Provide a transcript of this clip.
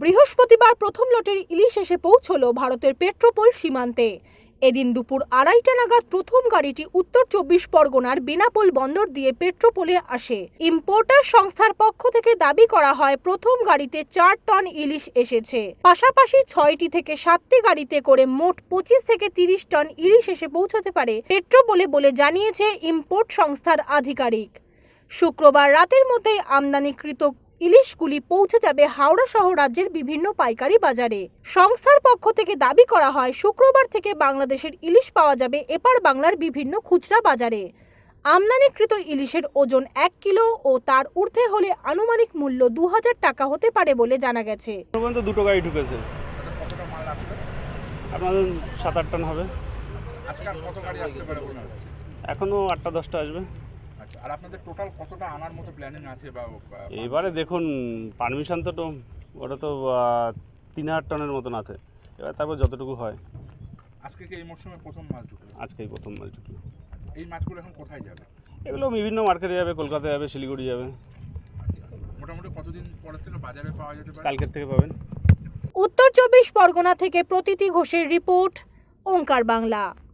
বৃহস্পতিবার প্রথম লটের ইলিশ এসে পৌঁছল ভারতের পেট্রোপোল সীমান্তে। এদিন দুপুর আড়াইটা নাগাদ প্রথম গাড়িটি উত্তর চব্বিশ পরগনার বেনাপোল বন্দর দিয়ে পেট্রোপোলে আসে। ইম্পোর্টার সংস্থার পক্ষ থেকে দাবি করা হয়, প্রথম গাড়িতে চার টন ইলিশ এসেছে। পাশাপাশি ছয়টি থেকে সাতটি গাড়িতে করে মোট পঁচিশ থেকে তিরিশ টন ইলিশ এসে পৌঁছতে পারে পেট্রোপোলে বলে জানিয়েছে ইম্পোর্ট সংস্থার আধিকারিক। শুক্রবার রাতের মধ্যেই আমদানিকৃত ইলিশগুলি পৌঁছে যাবে হাওড়া সহ রাজ্যের বিভিন্ন পাইকারি বাজারে। সংস্থার পক্ষ থেকে দাবি করা হয়, শুক্রবার থেকে বাংলাদেশের ইলিশ পাওয়া যাবে এপার বাংলার বিভিন্ন খুচরা বাজারে। আমদানিকৃত ইলিশের ওজন এক কিলো ও তার ঊর্ধ্বে হলে আনুমানিক মূল্য দু হাজার টাকা হতে পারে বলে জানা গেছে। দুটো গাড়ি ঢুকেছে। আপনাদের সাত আট টন হবে। এখনও আটটা দশটা আসবে। আর আপনাদের টোটাল কতটা আনার মতো প্ল্যানিং আছে বা এবারে দেখুন পারমিশন তো তো ওটা তো তিন হাজার টনের মতন আছে। এবার তারপর যতটুকু হয়। আজকে কি এই মরশুমে প্রথম মাছ ঢুকলো? আজকেই প্রথম মাল ঢুকলো। এই মাছগুলো এখন কোথায় যাবে? এগুলো বিভিন্ন মার্কেটে যাবে কলকাতায় যাবে শিলিগুড়ি যাবে। আচ্ছা মোটামুটি কতদিন পরের থেকে বাজারে পাওয়া যেতে পারে? কালকের থেকে পাবেন। উত্তর চব্বিশ পরগনা থেকে প্রতীতি ঘোষের রিপোর্ট ওঙ্কার বাংলা।